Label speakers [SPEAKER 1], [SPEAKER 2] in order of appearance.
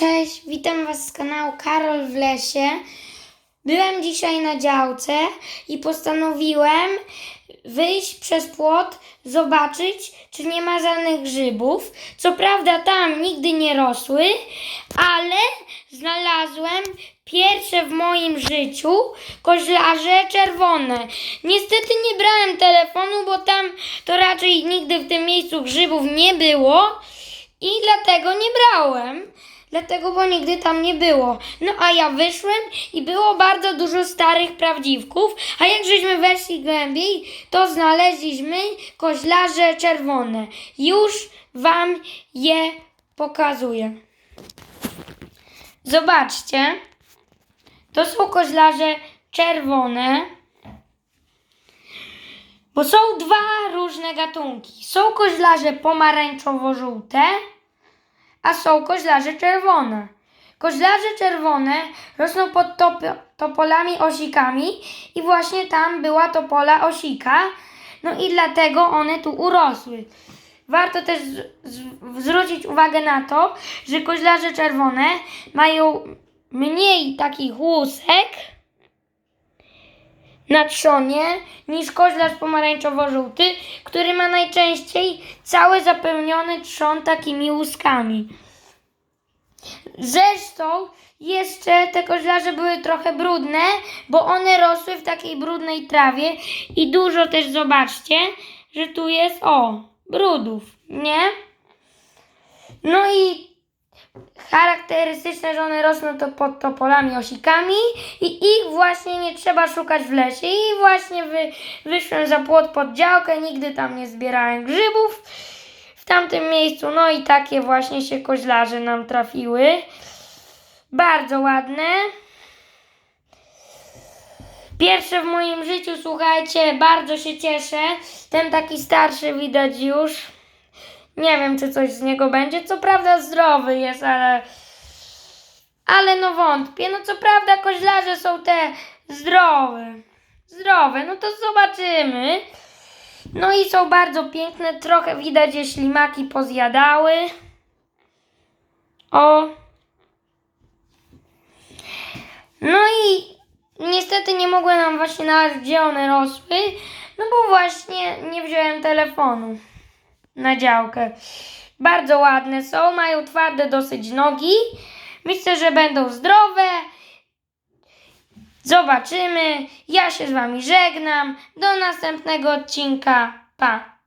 [SPEAKER 1] Cześć, witam Was z kanału Karol w lesie. Byłem dzisiaj na działce i postanowiłem wyjść przez płot, zobaczyć, czy nie ma żadnych grzybów. Co prawda tam nigdy nie rosły, ale znalazłem pierwsze w moim życiu koźlarze czerwone. Niestety nie brałem telefonu, bo tam to raczej nigdy w tym miejscu grzybów nie było i dlatego nie brałem. Dlatego, bo nigdy tam nie było. No a ja wyszłem i było bardzo dużo starych prawdziwków, a jak żeśmy weszli głębiej, to znaleźliśmy koźlarze czerwone. Już wam je pokazuję. Zobaczcie. To są koźlarze czerwone. Bo są dwa różne gatunki. Są koźlarze pomarańczowo-żółte, a są koźlarze czerwone. Koźlarze czerwone rosną pod top- topolami osikami i właśnie tam była topola osika. No i dlatego one tu urosły. Warto też zwrócić uwagę na to, że koźlarze czerwone mają mniej takich łusek na trzonie niż koźlarz pomarańczowo-żółty, który ma najczęściej cały zapełniony trzon takimi łuskami. Zresztą jeszcze te koźlarze były trochę brudne, bo one rosły w takiej brudnej trawie i dużo też zobaczcie, że tu jest o, brudów, nie? No i charakterystyczne, że one rosną to pod topolami, osikami i ich właśnie nie trzeba szukać w lesie. I właśnie wy, wyszłem za płot pod działkę, nigdy tam nie zbierałem grzybów w tamtym miejscu. No i takie właśnie się koźlarze nam trafiły. Bardzo ładne. Pierwsze w moim życiu, słuchajcie, bardzo się cieszę. Ten taki starszy widać już. Nie wiem, czy coś z niego będzie. Co prawda zdrowy jest, ale. Ale no wątpię. No co prawda koźlarze są te zdrowe. Zdrowe, no to zobaczymy. No i są bardzo piękne. Trochę widać, je ślimaki pozjadały. O. No i niestety nie mogłem nam właśnie nawet gdzie one rosły. No bo właśnie nie wziąłem telefonu na działkę. Bardzo ładne są, mają twarde dosyć nogi. Myślę, że będą zdrowe. Zobaczymy. Ja się z Wami żegnam. Do następnego odcinka. Pa.